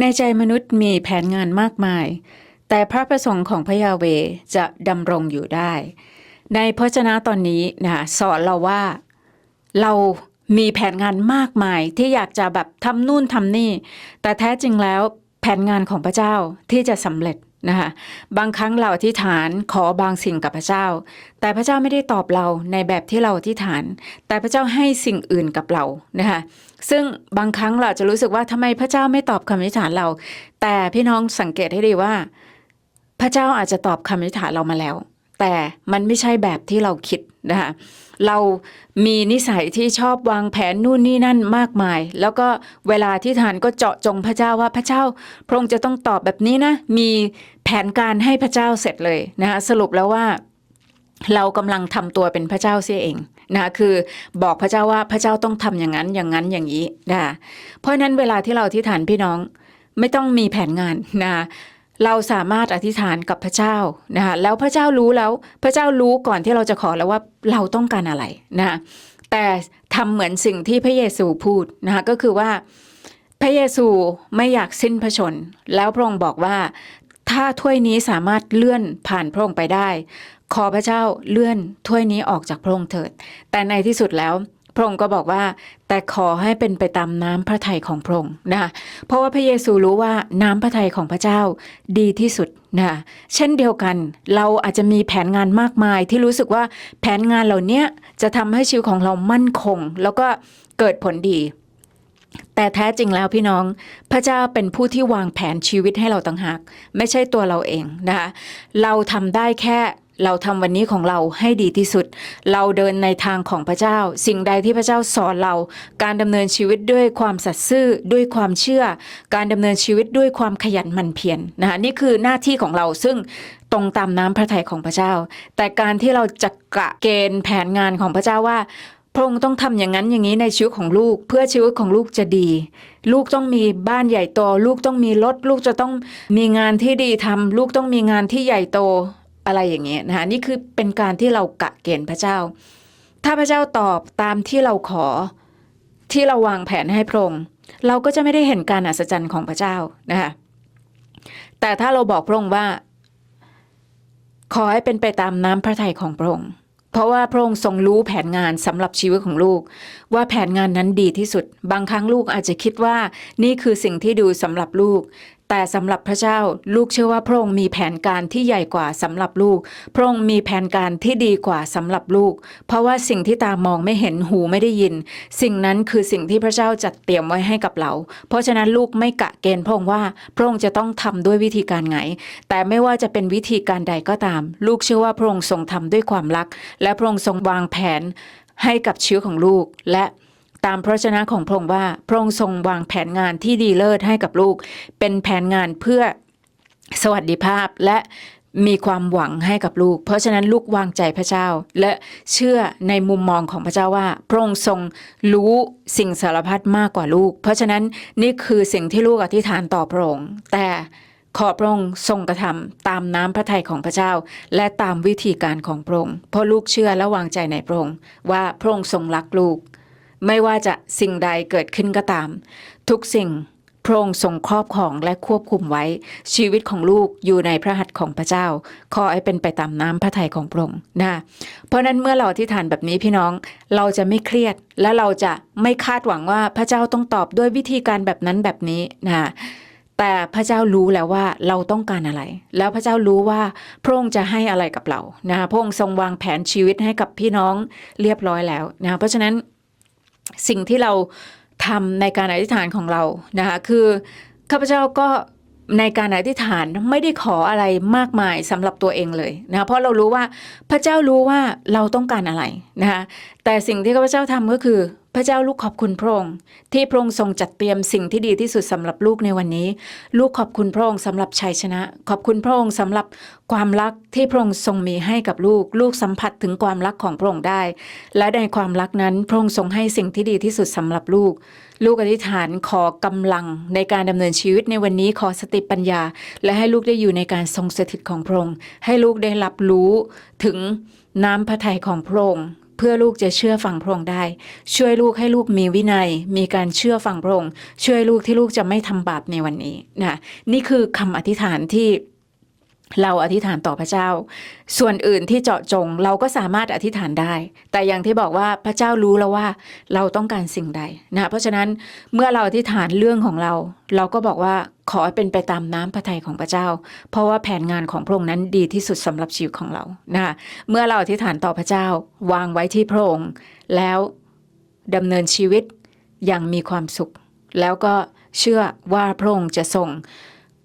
ในใจมนุษย์มีแผนงานมากมาย แต่พระประสงค์ของพระยาเวจะดำรงอยู่ได้ ในพระชนะตอนนี้นะสอนเราว่าเรามีแผนงานมากมายที่อยากจะแบบทำนู่นทำนี่ แต่แท้จริงแล้วแผนงานของพระเจ้าที่จะสำเร็จ นะคะบางครั้งเราอธิษฐานขอบางสิ่งกับพระเจ้า แต่พระเจ้าไม่ได้ตอบเราในแบบที่เราอธิษฐาน แต่พระเจ้าให้สิ่งอื่นกับเรานะคะซึ่งบางครั้งเราจะรู้สึกว่าทำไมพระเจ้าไม่ตอบคำอธิษฐานเรา แต่พี่น้องสังเกตให้ดีว่า พระเจ้าอาจจะตอบคำอธิษฐานเรามาแล้ว แต่มันไม่ใช่แบบที่เราคิด นะคะเรามีนิสัยที่ชอบวางแผนนู่นนี่นั่นมากมาย แล้วก็เวลาที่ทานก็เจาะจงพระเจ้าว่าพระเจ้า พระองค์จะต้องตอบแบบนี้นะ มีแผนการให้พระเจ้าเสร็จเลยนะคะสรุปแล้วว่าเรากำลังทำตัวเป็นพระเจ้าเสียเองนะคะคือบอกพระเจ้าว่าพระเจ้าต้องทำอย่างนั้นอย่างนั้นอย่างนี้นะคะเพราะฉะนั้นเวลาที่เราที่ฐานพี่น้องไม่ต้องมีแผนงานนะคะ เราสามารถอธิษฐานกับพระเจ้านะคะแล้วพระเจ้ารู้แล้วพระเจ้ารู้ก่อนที่เราจะขอแล้วว่าเราต้องการอะไรนะคะแต่ทำเหมือนสิ่งที่พระเยซูพูดนะคะก็คือว่าพระเยซูไม่อยากสิ้นพระชน แล้วพระองค์บอกว่าถ้าถ้วยนี้สามารถเลื่อนผ่านพระองค์ไปได้ ขอพระเจ้าเลื่อนถ้วยนี้ออกจากพระองค์เถิด แต่ในที่สุดแล้ว พระองค์ก็บอกว่า แต่ขอให้เป็นไปตามน้ำพระทัยของพระองค์นะคะเพราะว่าพระเยซูรู้ว่าน้ำพระทัยของพระเจ้าดีที่สุดนะคะเช่นเดียวกัน เราอาจจะมีแผนงานมากมายที่รู้สึกว่าแผนงานเหล่านี้จะทำให้ชีวิตของเรามั่นคง แล้วก็เกิดผลดี แต่แท้จริงแล้วพี่น้อง พระเจ้าเป็นผู้ที่วางแผนชีวิตให้เราต่างหาก ไม่ใช่ตัวเราเองนะคะเราทำได้แค่ เราทำวันนี้ของเราให้ดีที่สุด เราเดินในทางของพระเจ้า สิ่งใดที่พระเจ้าสอนเรา การดำเนินชีวิตด้วยความสัตย์ซื่อด้วยความเชื่อ การดำเนินชีวิตด้วยความขยันหมั่นเพียรนะคะนี่คือหน้าที่ของเราซึ่งตรงตามน้ำพระทัยของพระเจ้า แต่การที่เราจะกะเกณฑ์แผนงานของพระเจ้าว่าพระองค์ต้องทำอย่างนั้นอย่างนี้ในชีวิตของลูก เพื่อชีวิตของลูกจะดี ลูกต้องมีบ้านใหญ่โต ลูกต้องมีรถ ลูกจะต้องมีงานที่ดีทำลูกต้องมีงานที่ใหญ่โต อะไรอย่างเงี้ยนะคะนี่คือเป็นการที่เรากะเกณฑ์พระเจ้า ถ้าพระเจ้าตอบตามที่เราขอที่เราวางแผนให้พระองค์เราก็จะไม่ได้เห็นการอัศจรรย์ของพระเจ้านะคะแต่ถ้าเราบอกพระองค์ว่า ขอให้เป็นไปตามน้ำพระทัยของพระองค์เพราะว่าพระองค์ทรงรู้แผนงานสำหรับชีวิตของลูก ว่าแผนงานนั้นดีที่สุด บางครั้งลูกอาจจะคิดว่า นี่คือสิ่งที่ดูสำหรับลูก แต่สำหรับพระเจ้าลูกเชื่อว่าพระองค์มีแผนการที่ใหญ่กว่าสำหรับลูก พระองค์มีแผนการที่ดีกว่าสำหรับลูก เพราะว่าสิ่งที่ตามองไม่เห็นหูไม่ได้ยิน สิ่งนั้นคือสิ่งที่พระเจ้าจัดเตรียมไว้ให้กับเรา เพราะฉะนั้นลูกไม่กะเกณฑ์พระองค์ว่าพระองค์จะต้องทำด้วยวิธีการไงแต่ไม่ว่าจะเป็นวิธีการใดก็ตาม ลูกเชื่อว่าพระองค์ทรงทำด้วยความรัก และพระองค์ทรงวางแผนให้กับชีวิตของลูกและ ตามพระชนะของพระองค์ว่าพระองค์ทรงวางแผนงานที่ดีเลิศให้กับลูก เป็นแผนงานเพื่อสวัสดิภาพและมีความหวังให้กับลูก เพราะฉะนั้นลูกวางใจพระเจ้า และเชื่อในมุมมองของพระเจ้าว่า พระองค์ทรงรู้สิ่งสารพัดมากกว่าลูก เพราะฉะนั้นนี่คือสิ่งที่ลูกอธิษฐานต่อพระองค์ แต่ขอพระองค์ทรงกระทำตามน้ำพระทัยของพระเจ้า และตามวิธีการของพระองค์เพราะลูกเชื่อและวางใจในพระองค์ว่าพระองค์ทรงรักลูก ไม่ว่าจะสิ่งใดเกิดขึ้นก็ตาม ทุกสิ่งพระองค์ทรงครอบครองและควบคุมไว้ ชีวิตของลูกอยู่ในพระหัตถ์ของพระเจ้า ขอให้เป็นไปตามน้ำพระทัยของพระองค์นะเพราะนั้นเมื่อเราที่ฐานแบบนี้พี่น้องเราจะไม่เครียด และเราจะไม่คาดหวังว่าพระเจ้าต้องตอบด้วยวิธีการแบบนั้นแบบนี้นะแต่พระเจ้ารู้แล้วว่าเราต้องการอะไร แล้วพระเจ้ารู้ว่าพระองค์จะให้อะไรกับเรานะพระองค์ทรงวางแผนชีวิตให้กับพี่น้องเรียบร้อยแล้วนะเพราะฉะนั้น สิ่งที่เราทำในการอธิษฐานของเรานะคะคือข้าพเจ้าก็ในการอธิษฐานไม่ได้ขออะไรมากมายสำหรับตัวเองเลยนะคะเพราะเรารู้ว่าพระเจ้ารู้ว่าเราต้องการอะไรนะคะแต่สิ่งที่ข้าพเจ้าทำก็คือ พระเจ้าลูกขอบคุณพระองค์ที่พระองค์ทรงจัดเตรียมสิ่งที่ดีที่สุดสำหรับลูกในวันนี้ ลูกขอบคุณพระองค์สำหรับชัยชนะ ขอบคุณพระองค์สำหรับความรักที่พระองค์ทรงมีให้กับลูก ลูกสัมผัสถึงความรักของพระองค์ได้ และในความรักนั้นพระองค์ทรงให้สิ่งที่ดีที่สุดสำหรับลูก ลูกอธิษฐานขอกำลังในการดำเนินชีวิตในวันนี้ขอสติปัญญา และให้ลูกได้อยู่ในการทรงสถิตของพระองค์ให้ลูกได้รับรู้ถึงน้ำพระทัยของพระองค์ เพื่อลูกจะเชื่อฟังพระองค์ได้ ช่วยลูกให้ลูกมีวินัย มีการเชื่อฟังพระองค์ช่วยลูกที่ลูกจะไม่ทำบาปในวันนี้นะนี่คือคำอธิษฐานที่ เราอธิษฐานต่อพระเจ้า ส่วนอื่นที่เจาะจงเราก็สามารถอธิษฐานได้ แต่อย่างที่บอกว่าพระเจ้ารู้แล้วว่าเราต้องการสิ่งใดนะเพราะฉะนั้นเมื่อเราอธิษฐานเรื่องของเรา เราก็บอกว่าขอเป็นไปตามน้ำพระทัยของพระเจ้า เพราะว่าแผนงานของพระองค์นั้นดีที่สุดสำหรับชีวิตของเรานะคะเมื่อเราอธิษฐานต่อพระเจ้า วางไว้ที่พระองค์แล้วดำเนินชีวิตอย่างมีความสุข แล้วก็เชื่อว่าพระองค์จะทรง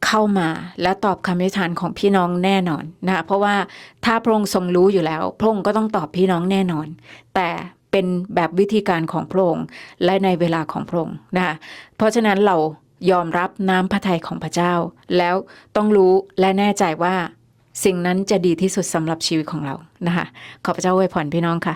เข้ามาและตอบคำอธิษฐานของพี่น้องแน่นอนนะคะเพราะว่าถ้าพระองค์ทรงรู้อยู่แล้ว พระองค์ก็ต้องตอบพี่น้องแน่นอน แต่เป็นแบบวิธีการของพระองค์และในเวลาของพระองค์นะคะเพราะฉะนั้นเรายอมรับน้ำพระทัยของพระเจ้า แล้วต้องรู้และแน่ใจว่า สิ่งนั้นจะดีที่สุดสำหรับชีวิตของเรานะคะขอพระเจ้าอวยพรพี่น้องค่ะ